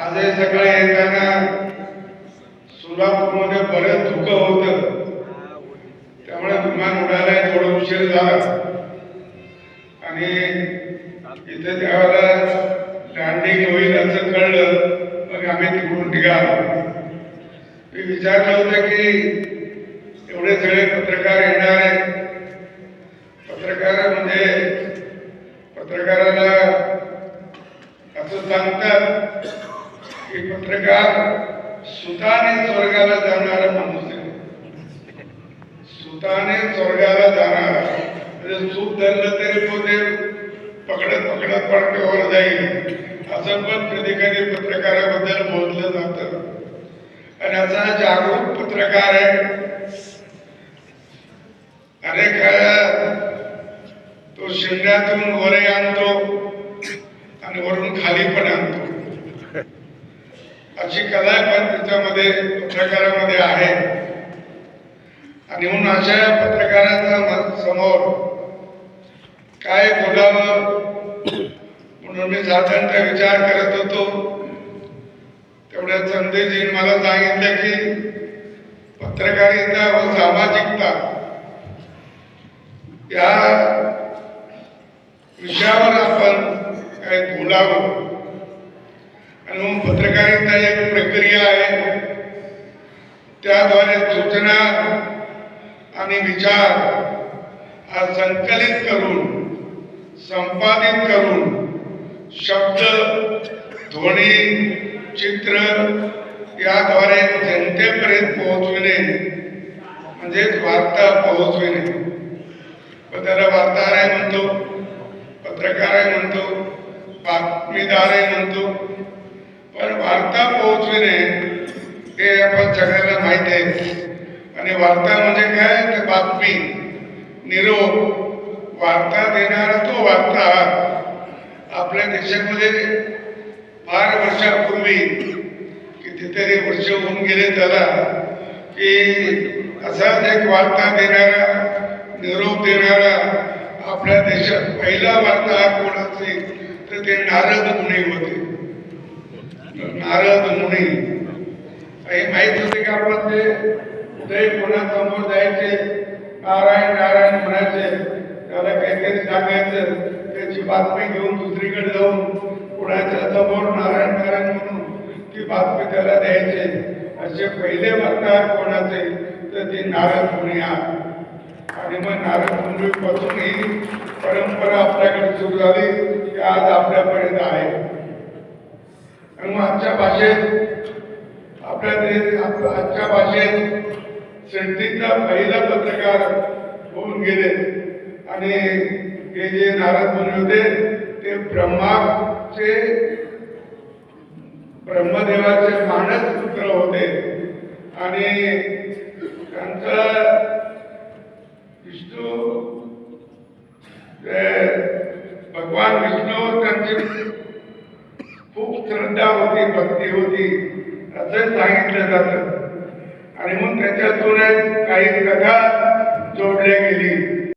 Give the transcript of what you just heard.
आज हे सकाळी येताना सोलापूरमध्ये बरेच धुकं होतं. त्यामुळे विमान उडायला थोडं उशीर झाला. आणि इथे त्यावेळेला लँडिंग होईल असं कळलं मग आम्ही तिकडून निघालो. मी विचारलं होतं की एवढे सगळे पत्रकार येणार आहेत. पत्रकार म्हणजे पत्रकाराला असं सांगतात हे पत्रकार सुताने स्वर्गाला जाणारा माणूस आहे. सुताने स्वर्गाला जाणारा म्हणजे चूक धरलं तरी तो ते पकडत पकडत पडक्यावर जाईल. असं पण कधी कधी पत्रकाराबद्दल बोललं जातं. आणि असा जागरूक पत्रकार आहे. अनेक वेळा तो शिंगातून वरे आणतो आणि वरून खाली पण आणतो. अशी कला पण त्याच्यामध्ये पत्रकारामध्ये आहे. आणि म्हणून अशा पत्रकारांचा समोर काय बोलावं म्हणून मी साधारणतः विचार करत होतो. तेवढ्या संदेशजीने मला सांगितलं की पत्रकारिता व सामाजिकता या विषयावर आपण काय बोलावं. आणि मग पत्रकारिता एक प्रक्रिया आहे. त्याद्वारे सूचना आणि विचार हा संकलित करून संपादित करून शब्द ध्वनी चित्र याद्वारे जनतेपर्यंत पोहोचविणे म्हणजेच वार्ता पोहोचविणे. त्याला वार्ताहार म्हणतो पत्रकार म्हणतो बातमीदार म्हणतो पण वार्ता पोहोचविणे हे आपण सगळ्यांना माहीत आहे आणि वार्ता म्हणजे काय तर बातमी निरोप वार्ता देणारा तो वार्ता आपल्या देशामध्ये फार वर्षापूर्वी कितीतरी वर्ष होऊन गेले त्याला की असाच एक वार्ता देणारा निरोप देणारा आपल्या देशात पहिला वार्ता कोणाचे तर ते नारद मुनी होते नारळ मुनी हे माहीत होते का आपण ते उदय कोणासमोर जायचे नारायण नारायण म्हणायचे त्याला काहीतरी सांगायचं त्याची बातमी घेऊन दुसरीकडे जाऊन कुणाच्या समोर नारायण नारायण म्हणून ती बातमी त्याला द्यायचे. असे पहिले वार्ताहर कोणाचे तर ते नारळ मुनी आणि मग नारायण मुनी ही परंपरा आपल्याकडे सुरू झाली की आज आपल्या मग आजच्या भाषेत आपल्या आजच्या भाषेत सृष्टीचा पहिला पत्रकार होऊन गेले. आणि हे जे नारद मुनी होते ते ब्रह्माचे ब्रह्मदेवाचे मानस पुत्र होते. आणि त्यांचा विष्णू भगवान विष्णू त्यांची खूप श्रद्धा होती भक्ती होती असं सांगितलं जातं. आणि मग त्याच्यातून काही कथा जोडल्या गेली.